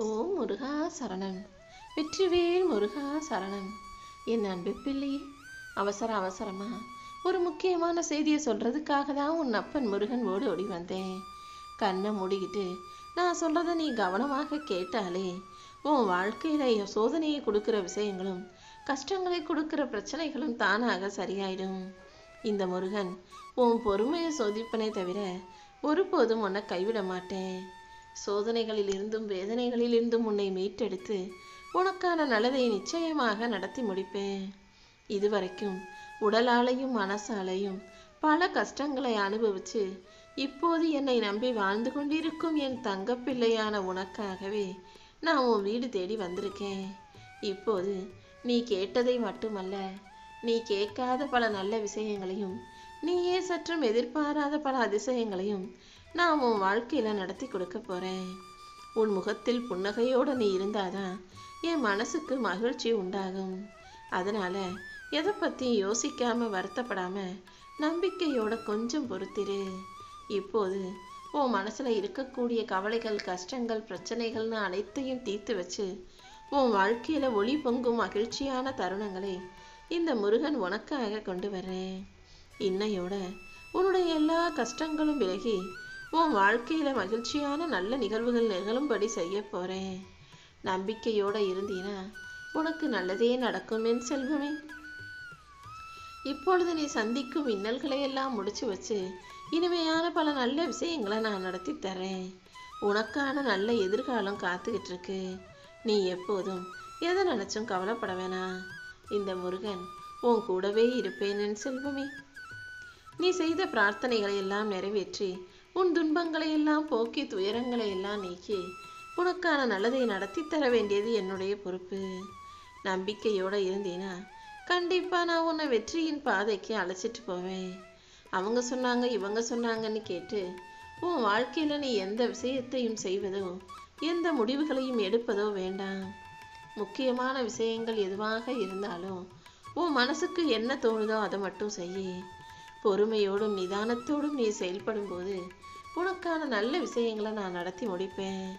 ஓம் முருகா சரணம். வெற்றிவேல் முருகா சரணம். என் அன்பு பிள்ளையே அவசர அவசரமா ஒரு முக்கியமான செய்தியை சொல்றதுக்காக தான் உன் அப்பன் முருகன் ஓடி ஓடி வந்தேன். கண்ணை மூடிக்கிட்டு நான் சொல்கிறத நீ கவனமாக கேட்டாலே உன் வாழ்க்கையில சோதனையை கொடுக்கிற விஷயங்களும் கஷ்டங்களை கொடுக்கிற பிரச்சனைகளும் தானாக சரியாயிடும். இந்த முருகன் உன் பொறுமையை சோதிப்பனே தவிர ஒருபோதும் உன்னை கைவிட மாட்டேன். சோதனைகளில் இருந்தும் வேதனைகளில் இருந்தும் உன்னை மீட்டெடுத்து உனக்கான நல்லதை நிச்சயமாக நடத்தி முடிப்பேன். இதுவரைக்கும் உடலாலையும் மனசாலையும் பல கஷ்டங்களை அனுபவிச்சு இப்போது என்னை நம்பி வாழ்ந்து கொண்டிருக்கும் என் தங்கப்பிள்ளையான உனக்காகவே நான் உன் வீடு தேடி வந்திருக்கேன். இப்போது நீ கேட்டதை மட்டுமல்ல நீ கேட்காத பல நல்ல விஷயங்களையும் நீயே சற்றும் எதிர்பாராத பல அதிசயங்களையும் நான் உன் வாழ்க்கையில் நடத்தி கொடுக்க போகிறேன் உன் முகத்தில் புன்னகையோடு நீ இருந்தாதான் என் மனசுக்கு மகிழ்ச்சி உண்டாகும். அதனால் எதை பற்றியும் யோசிக்காமல் வருத்தப்படாமல் நம்பிக்கையோட கொஞ்சம் பொறுத்திரு. இப்போது உன் மனசில் இருக்கக்கூடிய கவலைகள் கஷ்டங்கள் பிரச்சனைகள்னு அனைத்தையும் தீர்த்து வச்சு உன் வாழ்க்கையில் ஒளி பொங்கும் மகிழ்ச்சியான தருணங்களை இந்த முருகன் உனக்காக கொண்டு வர்றேன். இன்னையோட உன்னுடைய எல்லா கஷ்டங்களும் விலகி உன் வாழ்க்கையில மகிழ்ச்சியான நல்ல நிகழ்வுகள் நிகழும்படி செய்ய போறேன். நம்பிக்கையோட இருந்தீனா உனக்கு நல்லதே நடக்கும் என் செல்வமே. இப்பொழுது நீ சந்திக்கும் இன்னல்களை எல்லாம் முடிச்சு வச்சு இனிமையான பல நல்ல விஷயங்களை நான் நடத்தி தரேன். உனக்கான நல்ல எதிர்காலம் காத்துக்கிட்டு இருக்கு நீ எப்போதும் எதை நினைச்சும் கவலைப்பட வேணாம் இந்த முருகன் உன் கூடவே இருப்பேன் என் செல்வமே. நீ செய்த பிரார்த்தனைகளை எல்லாம் நிறைவேற்றி உன் துன்பங்களை எல்லாம் போக்கி துயரங்களை எல்லாம் நீக்கி உனக்கான நல்லதை நடத்தி தர வேண்டியது என்னுடைய பொறுப்பு. நம்பிக்கையோட இருந்தேனா கண்டிப்பா நான் உன்னை வெற்றியின் பாதைக்கு அழைச்சிட்டு போவேன். அவங்க சொன்னாங்க இவங்க சொன்னாங்கன்னு கேட்டு உன் வாழ்க்கையில நீ எந்த விஷயத்தையும் செய்வதோ எந்த முடிவுகளையும் எடுப்பதோ வேண்டாம். முக்கியமான விஷயங்கள் எதுவாக இருந்தாலும் உன் மனசுக்கு என்ன தோணுதோ அதை மட்டும் செய் பொறுமையோடும் நிதானத்தோடும் நீ செயல்படும் போது உனக்கான நல்ல விஷயங்களை நான் நடத்தி முடிப்பேன்.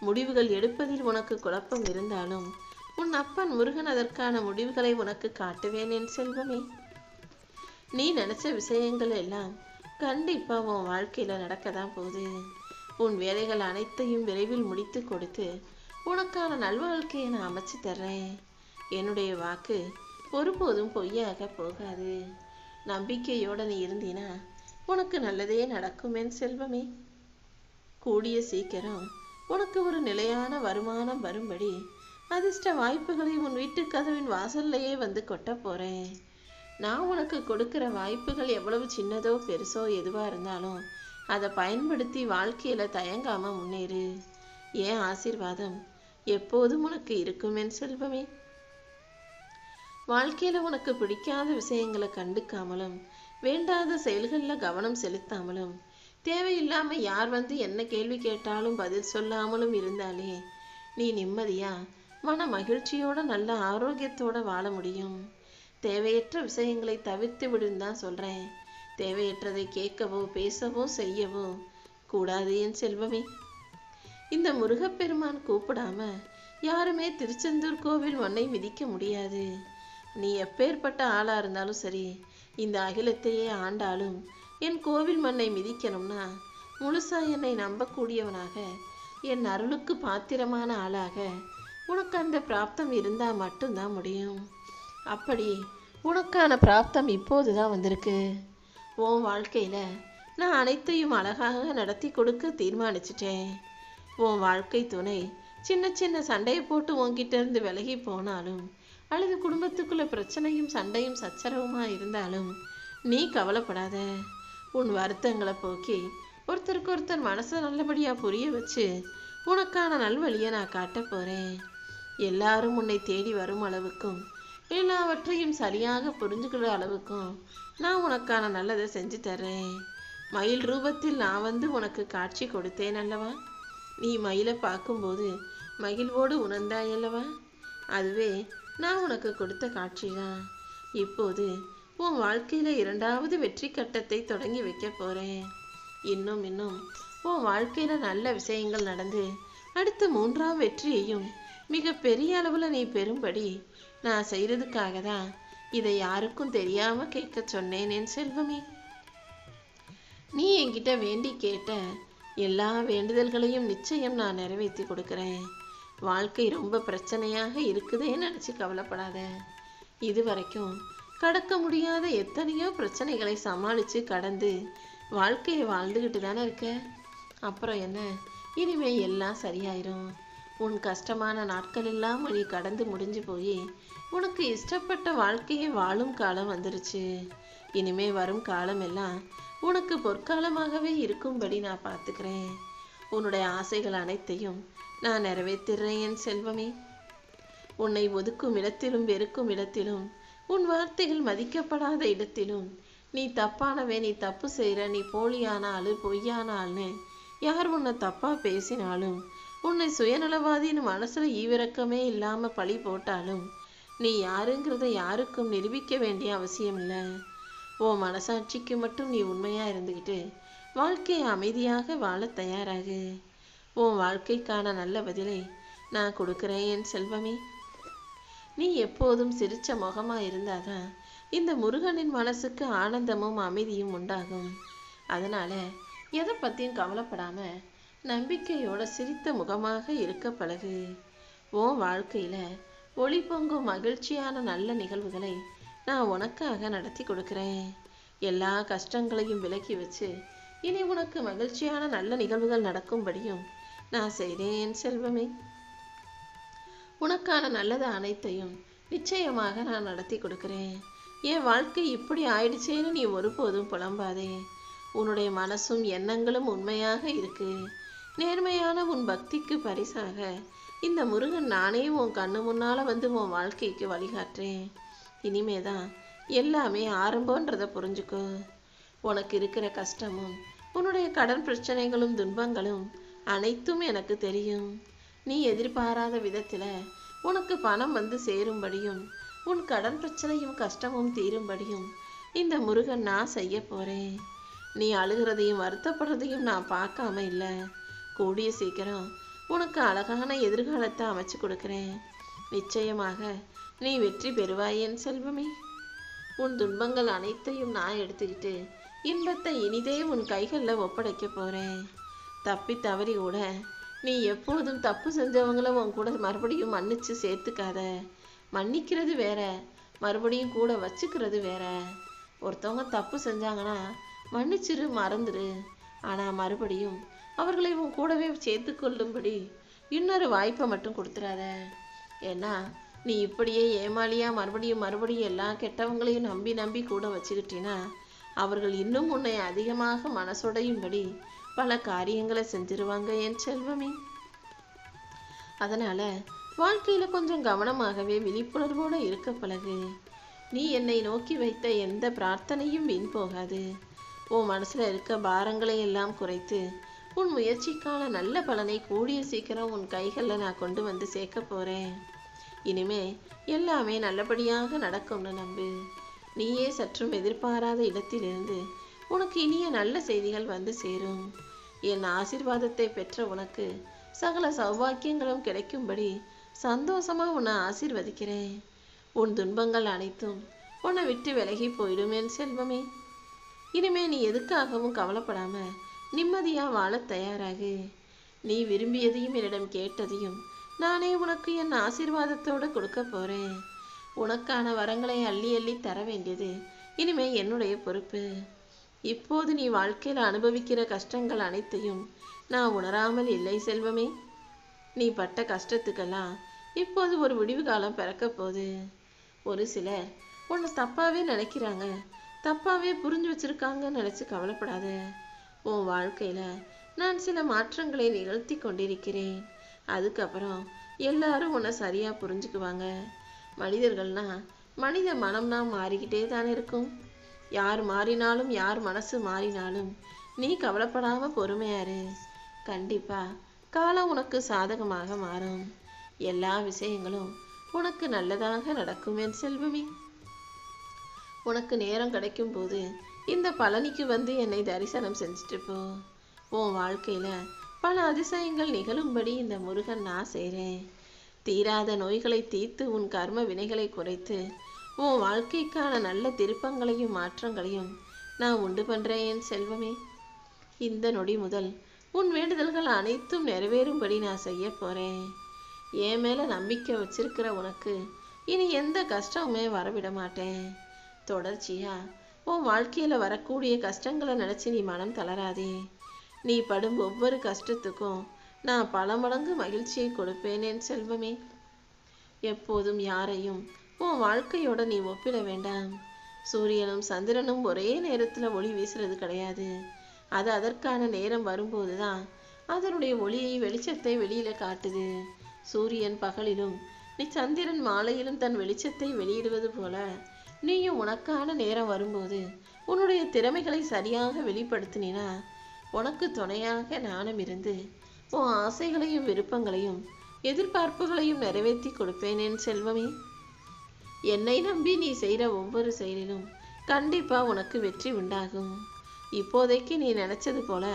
முடிவுகள் எடுப்பதில் உனக்கு குழப்பம் இருந்தாலும் உன் அப்பன் முருகன் அதற்கான முடிவுகளை உனக்கு காட்டுவேன் என் செல்வமே. நீ நினைச்ச விஷயங்கள் எல்லாம் கண்டிப்பா உன் வாழ்க்கையில நடக்கதான் போகுது. உன் வேலைகள் அனைத்தையும் விரைவில் முடித்து கொடுத்து உனக்கான நல்வாழ்க்கையை நான் அமைச்சு தர்றேன். என்னுடைய வாக்கு ஒருபோதும் பொய்யாக போகாது. நம்பிக்கையோட நீ இருந்தீனா உனக்கு நல்லதே நடக்கும் என் செல்வமே. கூடிய சீக்கிரம் உனக்கு ஒரு நிலையான வருமானம் வரும்படி அதிர்ஷ்ட வாய்ப்புகளை உன் வீட்டு கதவின் வாசல்லையே வந்து கொட்ட போறேன். நான் உனக்கு கொடுக்கிற வாய்ப்புகள் எவ்வளவு சின்னதோ பெருசோ எதுவா இருந்தாலும் அதை பயன்படுத்தி வாழ்க்கையில தயங்காம முன்னேறு. ஏன் ஆசீர்வாதம் எப்போதும் உனக்கு இருக்கும் என் செல்வமே. வாழ்க்கையில் உனக்கு பிடிக்காத விஷயங்களை கண்டுக்காமலும் வேண்டாத செயல்களில் கவனம் செலுத்தாமலும் தேவையில்லாமல் யார் வந்து என்ன கேள்வி கேட்டாலும் பதில் சொல்லாமலும் இருந்தாலே நீ நிம்மதியா மன மகிழ்ச்சியோட நல்ல ஆரோக்கியத்தோட வாழ முடியும். தேவையற்ற விஷயங்களை தவிர்த்து விடுன்னு தான் தேவையற்றதை கேட்கவோ பேசவோ செய்யவோ கூடாது என் செல்வமே. இந்த முருகப்பெருமான் கூப்பிடாம யாருமே திருச்செந்தூர் கோவில் மண்ணை மிதிக்க முடியாது. நீ எப்பேற்பட்ட ஆளா இருந்தாலும் சரி இந்த அகிலத்தையே ஆண்டாலும் என் கோவில் மண்ணை மிதிக்கணும்னா முழுசா என்னை நம்பக்கூடியவனாக என் அருளுக்கு பாத்திரமான ஆளாக உனக்கு அந்த பிராப்தம் இருந்தால் மட்டும்தான் முடியும். அப்படி உனக்கான பிராப்தம் இப்போது தான் வந்திருக்கு. உன் வாழ்க்கையில் நான் அனைத்தையும் அழகாக நடத்தி கொடுக்க தீர்மானிச்சிட்டேன். உன் வாழ்க்கை துணை சின்ன சின்ன சண்டையை போட்டு உன்கிட்ட இருந்து விலகி போனாலும் அல்லது குடும்பத்துக்குள்ள பிரச்சனையும் சண்டையும் சச்சரவுமா இருந்தாலும் நீ கவலைப்படாத. உன் வருத்தங்களை போக்கி ஒருத்தருக்கு ஒருத்தர் மனசை நல்லபடியா புரிய வச்சு உனக்கான நல்வழியை நான் காட்ட போறேன். எல்லாரும் உன்னை தேடி வரும் அளவுக்கும் எல்லாவற்றையும் சரியாக புரிஞ்சுக்கிற அளவுக்கும் நான் உனக்கான நல்லதை செஞ்சு தர்றேன். மயில் ரூபத்தில் நான் வந்து உனக்கு காட்சி கொடுத்தேன் அல்லவா? நீ மயிலை பார்க்கும்போது மகிழ்வோடு உணர்ந்தாய் அல்லவா? அதுவே நான் உனக்கு கொடுத்த காட்சிதான். இப்போது உன் வாழ்க்கையில இரண்டாவது வெற்றி கட்டத்தை தொடங்கி வைக்க போறேன். இன்னும் இன்னும். உன் வாழ்க்கையில நல்ல விஷயங்கள் நடந்து அடுத்த மூன்றாம் வெற்றியையும் மிக பெரிய அளவுல நீ பெறும்படி நான் செய்யறதுக்காக தான் இதை யாருக்கும் தெரியாம கேட்க சொன்னேன் என் செல்வமே. நீ என்கிட்ட வேண்டி கேட்ட எல்லா வேண்டுதல்களையும் நிச்சயம் நான் நிறைவேற்றி கொடுக்குறேன். வாழ்க்கை ரொம்ப பிரச்சனையாக இருக்குதேன்னு நினச்சி கவலைப்படாத. இது வரைக்கும் கடக்க முடியாத எத்தனையோ பிரச்சனைகளை சமாளித்து கடந்து வாழ்க்கையை வாழ்ந்துக்கிட்டு தானே இருக்க? அப்புறம் என்ன? இனிமே எல்லாம் சரியாயிரும். உன் கஷ்டமான நாட்கள் எல்லாம் நீ கடந்து முடிஞ்சு போய் உனக்கு இஷ்டப்பட்ட வாழ்க்கையை வாழும் காலம் வந்துருச்சு. இனிமே வரும் காலம் எல்லாம் உனக்கு பொற்காலமாகவே இருக்கும்படி நான் பார்த்துக்கிறேன். உன்னுடைய ஆசைகள் அனைத்தையும் நான் நிறைவேற்றுறேன் என் செல்வமே. உன்னை ஒதுக்கும் இடத்திலும் வெறுக்கும் இடத்திலும் உன் வார்த்தைகள் மதிக்கப்படாத இடத்திலும் நீ தப்பானவே நீ தப்பு செய்கிற நீ போலியான ஆளு பொய்யான ஆள்னு யார் உன்னை தப்பாக பேசினாலும் உன்னை சுயநலவாதின்னு மனசில் ஈவிரக்கமே இல்லாமல் பழி போட்டாலும் நீ யாருங்கிறத யாருக்கும் நிரூபிக்க வேண்டிய அவசியம் இல்லை. உன் மனசாட்சிக்கு மட்டும் நீ உண்மையாக இருந்துக்கிட்டு வாழ்க்கையை அமைதியாக வாழ தயாராகு. உன் வாழ்க்கைக்கான நல்ல பதிலை நான் கொடுக்குறேன் என் செல்வமே. நீ எப்போதும் சிரிச்ச முகமா இருந்தாதான் இந்த முருகனின் மனசுக்கு ஆனந்தமும் அமைதியும் உண்டாகும். அதனால எதை பத்தியும் கவலைப்படாம நம்பிக்கையோட சிரித்த முகமாக இருக்க பழகு. உன் வாழ்க்கையில ஒளி பொங்கும் மகிழ்ச்சியான நல்ல நிகழ்வுகளை நான் உனக்காக நடத்தி கொடுக்கிறேன். எல்லா கஷ்டங்களையும் விலக்கி வச்சு இனி உனக்கு மகிழ்ச்சியான நல்ல நிகழ்வுகள் நடக்கும்படியும் நான் செய்தேன் செல்வமே. உனக்கான நல்லது அனைத்தையும் நிச்சயமாக நான் நடத்தி கொடுக்கிறேன். என் வாழ்க்கை இப்படி ஆயிடுச்சேன்னு நீ ஒருபோதும் புலம்பாதே. உன்னுடைய மனசும் எண்ணங்களும் உண்மையாக இருக்கு. நேர்மையான உன் பக்திக்கு பரிசாக இந்த முருகன் நானே உன் கண்ணு முன்னால வந்து உன் வாழ்க்கைக்கு வழிகாட்டுறேன். இனிமேதான் எல்லாமே ஆரம்பன்றதை புரிஞ்சுக்கோ. உனக்கு இருக்கிற கஷ்டமும் உன்னுடைய கடன் பிரச்சனைகளும் துன்பங்களும் அனைத்தும் எனக்கு தெரியும். நீ எதிர்பாராத விதத்தில் உனக்கு பணம் வந்து சேரும்படியும் உன் கடன் பிரச்சனையும் கஷ்டமும் தீரும்படியும் இந்த முருகன் நான் செய்ய போறேன். நீ அழுகிறதையும் வருத்தப்படுறதையும் நான் பார்க்காம இல்லை. கூடிய சீக்கிரம் உனக்கு அழகான எதிர்காலத்தை அமைச்சு கொடுக்குறேன். நிச்சயமாக நீ வெற்றி பெறுவாயேன் செல்வமே. உன் துன்பங்கள் அனைத்தையும் நான் எடுத்துக்கிட்டு இன்பத்தை இனிதே உன் கைகளில் ஒப்படைக்க போகிறேன் தப்பி தவறி கூட நீ எப்பொழுதும் தப்பு செஞ்சவங்கள உன் கூட மறுபடியும் மன்னிச்சு சேர்த்துக்காத. மன்னிக்கிறது வேற மறுபடியும் கூட வச்சுக்கிறது வேற. ஒருத்தவங்க தப்பு செஞ்சாங்கன்னா மன்னிச்சிரு மறந்துரு. ஆனால் மறுபடியும் அவர்களை உன் கூடவே சேர்த்து கொள்ளும்படி இன்னொரு வாய்ப்பை மட்டும் கொடுத்துறாத. ஏன்னா நீ இப்படியே ஏமாளியா மறுபடியும் மறுபடியும் எல்லா கெட்டவங்களையும் நம்பி நம்பி கூட வச்சுக்கிட்டீன்னா அவர்கள் இன்னும் உன்னை அதிகமாக மனசுடையும்படி பல காரியங்களை செஞ்சிருவாங்க என் செல்வமே. அதனால வாழ்க்கையில கொஞ்சம் கவனமாகவே விழிப்புணர்வோட இருக்க பழகு. நீ என்னை நோக்கி வைத்த எந்த பிரார்த்தனையும் வீண் போகாது. உன் மனசுல இருக்க பாரங்களை எல்லாம் குறைத்து உன் முயற்சிக்கான நல்ல பலனை கூடிய சீக்கிரம் உன் கைகளில் நான் கொண்டு வந்து சேர்க்க போறேன். இனிமே எல்லாமே நல்லபடியாக நடக்கும்னு நம்பு. நீயே சற்றும் எதிர்பாராத இடத்திலிருந்து உனக்கு இனிய நல்ல செய்திகள் வந்து சேரும். என் ஆசிர்வாதத்தை பெற்ற உனக்கு சகல சௌபாக்கியங்களும் கிடைக்கும்படி சந்தோஷமா உன்னை ஆசீர்வதிக்கிறேன். உன் துன்பங்கள் அனைத்தும் உன்னை விட்டு விலகி போயிடும் என் செல்வமே. இனிமே நீ எதுக்காகவும் கவலைப்படாம நிம்மதியா வாழத் தயாராகு. நீ விரும்பியதையும் என்னிடம் கேட்டதையும் நானே உனக்கு என் ஆசிர்வாதத்தோடு கொடுக்க போறேன். உனக்கான வரங்களை அள்ளி அள்ளி தர வேண்டியது. இனிமே என்னுடைய பொறுப்பு. இப்போது நீ வாழ்க்கையில் அனுபவிக்கிற கஷ்டங்கள் அனைத்தையும் நான் உணராமல் இல்லை செல்வமே. நீ பட்ட கஷ்டத்துக்கெல்லாம் இப்போது ஒரு விடிவு காலம் பிறக்க போகுது. ஒரு சிலர் உன்னை தப்பாகவே நினைக்கிறாங்க. தப்பாகவே புரிஞ்சு வச்சிருக்காங்கன்னு நினச்சி கவலைப்படாத. உன் வாழ்க்கையில் நான் சில மாற்றங்களை நிகழ்த்தி கொண்டிருக்கிறேன். அதுக்கப்புறம் எல்லாரும் உன்னை சரியாக புரிஞ்சுக்குவாங்க. மனிதர்கள்னா மனித மனம்னா மாறிக்கிட்டே தானே இருக்கும். யார் மாறினாலும் யார் மனசு மாறினாலும் நீ கவலைப்படாம பொறுமையாரு கண்டிப்பா காலம் உனக்கு சாதகமாக மாறும். எல்லா விஷயங்களும் உனக்கு நல்லதாக நடக்கும் என் செல்வமி. உனக்கு நேரம் கிடைக்கும் போது இந்த பழனிக்கு வந்து என்னை தரிசனம் செஞ்சுட்டு போ. உன் வாழ்க்கையில பல அதிசயங்கள் நிகழும்படி இந்த முருகன் நான் செய்கிறேன் தீராத நோய்களை தீர்த்து உன் கர்ம வினைகளை குறைத்து உன் வாழ்க்கைக்கான நல்ல திருப்பங்களையும் மாற்றங்களையும் நான் உண்டு பண்றேன் என் செல்வமே. இந்த நொடி முதல் உன் வேண்டுதல்கள் அனைத்தும் நிறைவேறும்படி நான் செய்ய போறேன். என் மேல நம்பிக்கை வச்சிருக்கிற உனக்கு இனி எந்த கஷ்டமுமே வரவிட மாட்டேன். தொடர்ச்சியா உன் வாழ்க்கையில வரக்கூடிய கஷ்டங்களை நினைச்சு நீ மனம் தளராதே. நீ படும் ஒவ்வொரு கஷ்டத்துக்கும் நான் பல மடங்கு மகிழ்ச்சியை கொடுப்பேன் என் செல்வமே. எப்போதும் யாரையும் உன் வாழ்க்கையோட நீ ஒப்பிட வேண்டாம். சூரியனும் சந்திரனும் ஒரே நேரத்துல ஒளி வீசுறது கிடையாது. அது அதற்கான நேரம் வரும்போது தான் அதனுடைய ஒளியை வெளிச்சத்தை வெளியில காட்டுது. சூரியன் பகலிலும் நீ சந்திரன் மாலையிலும் தன் வெளிச்சத்தை வெளியிடுவது போல நீயும் உனக்கான நேரம் வரும்போது உன்னுடைய திறமைகளை சரியாக வெளிப்படுத்தினா உனக்கு துணையாக நானும் இருந்து உன் ஆசைகளையும் விருப்பங்களையும் எதிர்பார்ப்புகளையும் நிறைவேற்றி கொடுப்பேன் என் செல்வமே. என்னை நம்பி நீ செய்கிற ஒவ்வொரு செயலிலும் கண்டிப்பாக உனக்கு வெற்றி உண்டாகும். இப்போதைக்கு நீ நினச்சது போல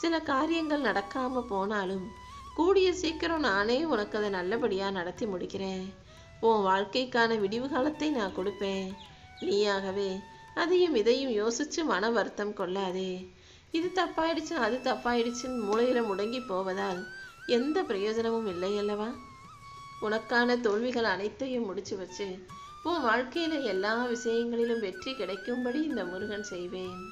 சில காரியங்கள் நடக்காமல் போனாலும் கூடிய சீக்கிரம் நானே உனக்கு அதை நல்லபடியாக நடத்தி முடிக்கிறேன். உன் வாழ்க்கைக்கான விடிவு காலத்தை நான் கொடுப்பேன். நீயாகவே அதையும் இதையும் யோசித்து மன வருத்தம் கொள்ளாதே. இது தப்பாயிடுச்சு அது தப்பாயிடுச்சுன்னு மூளையில முடங்கி போவதால் எந்த பிரயோஜனமும் இல்லை அல்லவா? உனக்கான தோல்விகள் அனைத்தையும் முடிச்சு வச்சு உன் வாழ்க்கையில எல்லா விஷயங்களிலும் வெற்றி கிடைக்கும்படி இந்த முருகன் செய்வேன்.